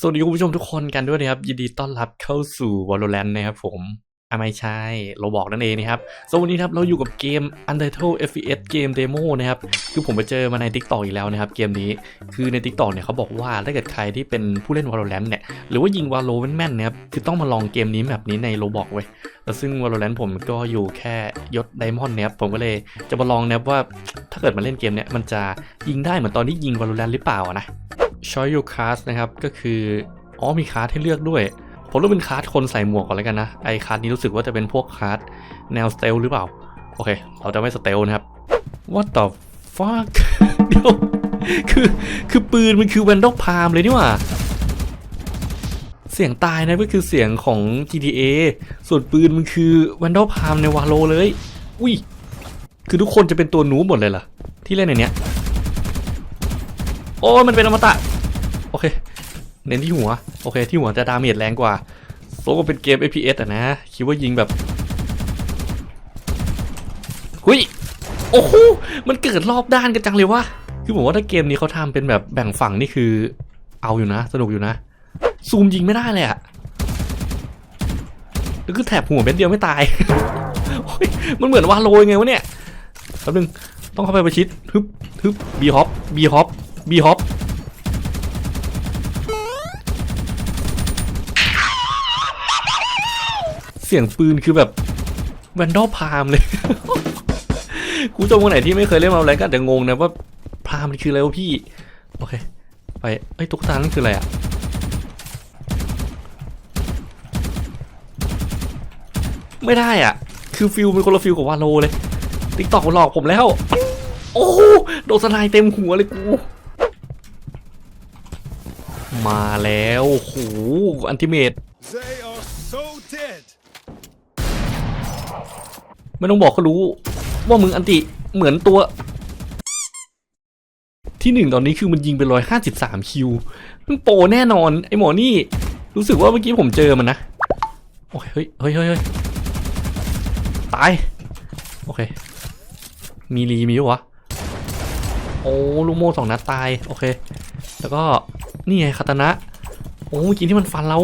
สวัสดีคุณผู้ชมทุกคนกันด้วยนะครับ ยินดีต้อนรับเข้าสู่ Valorant นะครับผมอะไม่ใช่เราบอกนั่นเองนะครับสวัสดีครับ เราอยู่กับเกม Untitled FPS เกมเดโมนะครับ คือผมไปเจอมาใน TikTok อีกแล้วนะครับ เกมนี้ คือใน TikTok เนี่ยเขาบอกว่า ถ้าเกิดใครที่เป็นผู้เล่น Valorant เนี่ย หรือว่ายิง Valo แม่นๆนะครับ คือต้องมาลองเกมนี้แบบนี้ใน Roblox เว้ยแล้วซึ่ง Valorant ผมก็อยู่แค่ยศ Diamond นะครับ ผมก็เลยจะมาลองนะครับว่า ถ้าเกิดมาเล่นเกมเนี่ย มันจะยิงได้เหมือนตอนที่ยิง Valorant หรือเปล่านะ Choice Your Cast นะครับ ก็คือ อ๋อมีคาร์ดให้เลือกด้วย ผมเลือกเป็นคาร์ดคนใส่หมวกก่อนแล้วกันนะ ไอคาร์ดนี้รู้สึกว่าจะเป็นพวกคาร์ดแนวสเตลหรือเปล่า โอเค เราจะไม่สเตลนะครับ What the fuck เดี๋ยว คือคือปืนมันคือ Vandal Palm เลยนี่หว่า เสียงตายนะก็คือเสียงของ GTA ส่วนปืนมันคือ Vandal Palm ในวาโลเลย อุ้ย คือทุกคนจะเป็นตัวหนูหมดเลยเหรอที่เล่นในเนี้ย โอ้มันเป็นอมตะ โอเค เน้นที่หัว โอเคที่หัวจะดาเมจแรงกว่าโซก็เป็นเกม FPS อะนะ คิดว่ายิงแบบหุยโอ้โหมันเกิดรอบด้านกันจังเลยวะคือผมว่าถ้าเกมนี้เขาทำเป็นแบบแบ่งฝั่งนี่คือ เอาอยู่นะ สนุกอยู่นะ ซูมยิงไม่ได้เลยอะแล้วคือแถบหัวเม็ดเดียวไม่ตาย มันเหมือนว่าโลยังไงวะเนี่ยแป๊บนึงต้องเข้าไปประชิดฮึบฮึบบีฮอปบีฮอปบีฮอป เสียงปืนคือแบบแวนดอลพามเลยคุณผู้ชมคนไหนที่ไม่เคยเล่นมาอะไรก็อาจจะงงนะว่าพามมันคืออะไรวะพี่ โอเค ไปไอ้ตุ๊กตานั่นคืออะไรอะไม่ได้อะ คือฟิลเป็นคนละฟิลกับวาโลเลยติ๊กตอกมันหลอกผมแล้ว โอ้โดนสไนด์เต็มหัวเลยกูมาแล้วโอ้โหอันติเมต ไม่ต้องบอกก็รู้ว่ามึงอันติเหมือนตัว ที่หนึ่งตอนนี้คือมันยิงไปร้อยห้าสิบสามคิวมันโปแน่นอน ไอหมอนี่ รู้สึกว่าเมื่อกี้ผมเจอมันนะ โอ้ยเฮ้ยเฮ้ยเฮ้ยตาย โอเค มีรีมีวะโอ้ลูกโม่สองนัดตาย โอเค แล้วก็นี่ไงคาตานะ โอ้เมื่อกี้ที่มันฟันเรา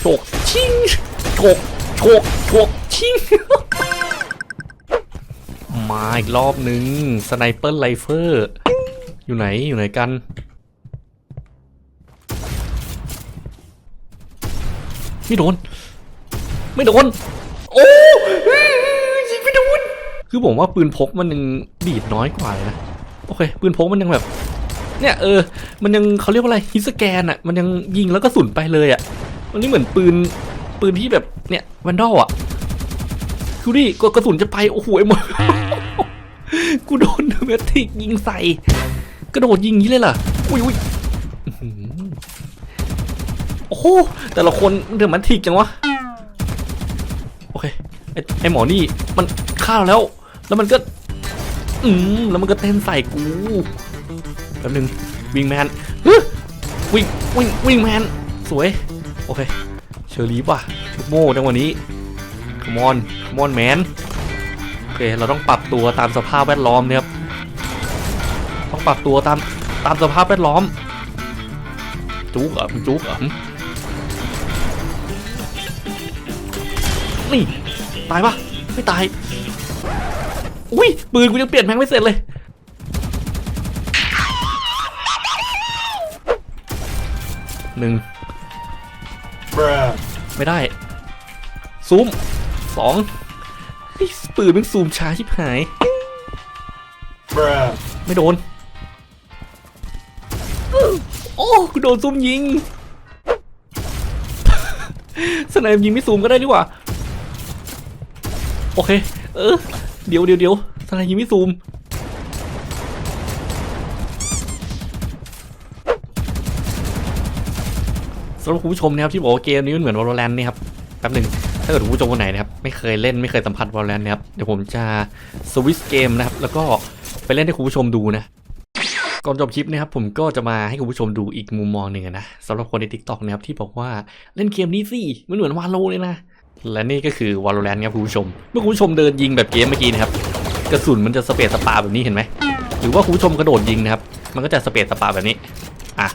โฉกชิงโฉกโฉกโฉก ชิง มาอีกรอบนึงสไนเปอร์ไ i เฟอร์อยู่ไหนอยู่ไหนกัน ไม่โดน ไม่โดน โอ้ยิงไม่โดน คือผมว่าปืนพกมันยังดีดน้อยกว่าเลยนะ โอเค ปืนพกมันยังแบบ เนี่ยเออ มันยังเขาเรียกว่าอะไรฮิสแกนอะ มันยังยิงแล้วก็สุนไปเลยอะ มันนี่เหมือนปืนปืนที่แบบเนี่ยวันดอลอะ ดูดิกกระสุนจะไป โอ้โหไอ้หมดกูโดนเมทิกยิงใส่ กระโดดยิงยี้เลยล่ะอุ้ยอุ้ยอื้หือโอ้โหแต่ละคนเดือมันทิกจังวะ โอเค ไอ้ไอหมอนี่มันฆ่าเราแล้ว แล้วมันก็ อืมแล้วมันก็เต้นใส่กูแป๊บนึงวิ่งแมนฮึวิ่งวิ่งวิ่งแมนสวย โอเค เชอรี่ป่ะโม่จังวะนี้ค มอนคมอนแมนโอเคเราต้องปรับตัวตามสภาพแวดล้อมเนี่ยครับต้องปรับตัวตามตามสภาพแวดล้อม จุกเหรอะมึงจุกเหรอะนี่ตายปะไม่ตาย อุ้ยปืนกูยังเปลี่ยนแม็กไม่เสร็จเลยหนึ่ง Bruh. ไม่ได้ ซูม สองเฮ้ยปืนมันซูมช้าชิบหาย Bruh. ไม่โดน โอ้กูโดนซูมยิง สไนป์ยิงไม่ซูมก็ได้ดีกว่า โอเค เออ เดี๋ยวเดี๋ยวเดี๋ยวสไนป์ยิงไม่ซูม สำหรับคุณผู้ชมนะครับที่บอกว่าเกมนี้มันเหมือน Valorant นี่ครับ แป๊บหนึ่ง ถ้าเกิดคุณผู้ชมคนไหนนะครับไม่เคยเล่นไม่เคยสัมผัส Valorant นะครับเดี๋ยวผมจะสวิตเกมนะครับแล้วก็ไปเล่นให้คุณผู้ชมดูนะก่อนจบคลิปนะครับผมก็จะมาให้คุณผู้ชมดูอีกมุมมองหนึ่งนะสำหรับคนใน TikTok นะครับที่บอกว่าเล่นเกมนี้สิมันเหมือนวาโลเลยนะและนี่ก็คือ Valorant ครับคุณผู้ชม เมื่อคุณผู้ชมเดินยิงแบบเกมเมื่อกี้นะครับกระสุนมันจะสเปซสปาแบบนี้เห็นไหมหรือว่าคุณผู้ชมกระโดดยิงนะครับ มันก็จะสเปซสปาแบบนี้อะ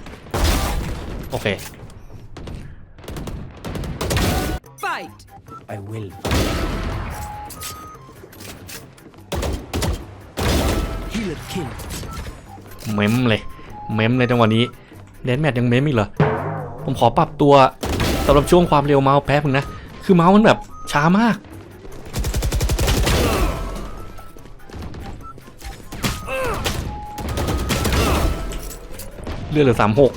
โอเค I will. Healer kill. เมมเลย เมมเลยจังหวะนี้เดนแมทยังเมมอีกเหรอ ผมขอปรับตัวสำหรับช่วงความเร็วเมาส์แป๊บนึงนะ คือเมาส์มันแบบช้ามาก เลือดเหลือสามหก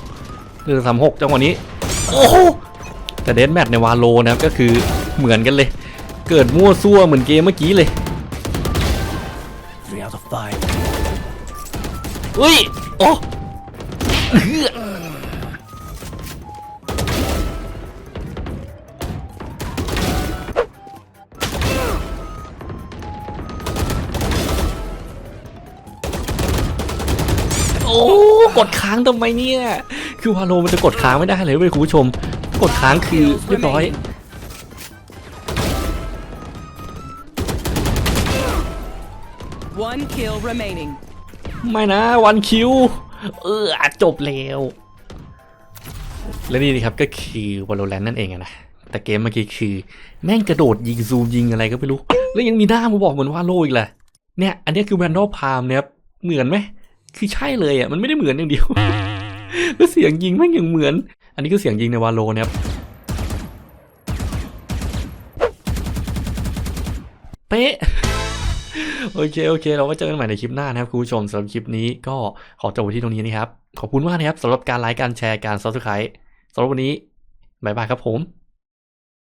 เลือดเหลือสามหกจังหวะนี้ โอ้โหแต่เดนแมทในวาโลนะครับก็คือ เหมือนกันเลย เกิดมั่วซั่วเหมือนเกมเมื่อกี้เลย Three out of five. อุ้ย โอ้เฮือโอ้กดค้างทำไมเนี่ย คือวาโลมันจะกดค้างไม่ได้เลยเว้ยคุณผู้ชม กดค้างคือเรียบร้อย One kill remaining. ไม่นะวันคิวเอออจบแล้วและนี่นะครับก็คือ Valorant นั่นเองนะแต่เกมเมื่อกี้คือ แม่งกระโดดยิงซูมยิงอะไรก็ไม่รู้ แล้วยังมีหน้ามาบอกเหมือนว่าโลอีกแหละเนี่ย อันนี้คือ Vandal Palm เนี่ยครับเหมือนไหมคือใช่เลยอะมันไม่ได้เหมือนอย่างเดียวแล้วเสียงยิงแม่งยังเหมือน อันนี้คือเสียงยิงในวาโลนะครับเป๊ะ โอเคโอเค เราไว้เจอกันใหม่ในคลิปหน้านะครับคุณผู้ชมสำหรับคลิปนี้ก็ขอจบไว้ที่ตรงนี้นะครับ ขอบคุณมากนะครับสำหรับการไลค์การแชร์การซับสไครต์สำหรับวันนี้บายบายครับผม